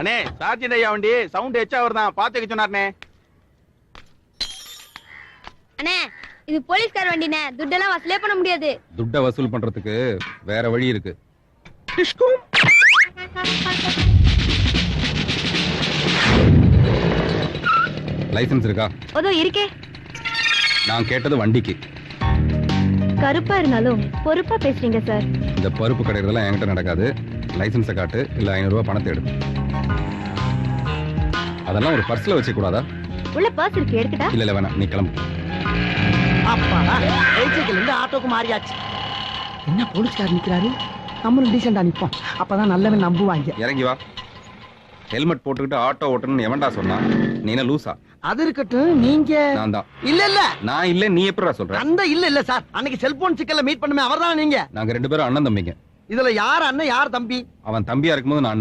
அண்ணே சார்ஜன் ஐயா வண்டி சவுண்ட் எச்சா வருதான் பாத்துக்க சொன்னார்னே அண்ணே இது போலீஸ்கார வண்டினே துட்டெல்லாம் வசூலே பண்ண முடியாது. துட்டை வசூல் பண்றதுக்கு வேற வழி இருக்கு. லைசென்ஸ் இருக்கா? அதோ இருக்கே. நான் கேட்டது வண்டிக்கு. கருப்பா இருந்தாலும் பொறுப்பா பேசுறீங்க சார். இந்த பருப்பு கடைறதெல்லாம் என்கிட்ட நடக்காது. லைசென்ஸை காட்டு இல்ல ஐநூறு ரூபாய் பணத்தை எடு. அதெல்லாம் ஒரு பர்ஸ்ல வச்சுக்க கூடாதா உள்ள பர்ஸ் இருக்கு எடுத்துட்டா? இல்ல இல்ல வேணாம் நீ கிளம்பு. அப்பாடா இருந்து ஆட்டோக்கு மாறியாச்சு. என்ன போலீஸ்கார் நிக்கிறாரு? நம்மளும் டீசெண்டா நிப்போம். அப்பதான் நல்லவன் நம்புவாங்க. இறங்கி வா. ஹெல்மெட் போட்டுக்கிட்டு ஆட்டோ ஓட்டணும்னு எவன்டா சொன்னான்? நீ என்ன லூசா? அது இருக்கட்டும் நீங்க. நான் தான். இல்ல இல்ல. நான் இல்ல நீ எப்படிடா சொல்ற? அந்த இல்ல இல்ல சார். அன்னைக்கு செல்போன் சிக்கல்ல மீட் பண்ணுமே அவர்தான் நீங்க? நாங்க ரெண்டு பேரும் அண்ணன் தம்பிங்க. இதுல யார் அண்ணன் யார் தம்பி? அவன் தம்பியா இருக்கும்போது நான்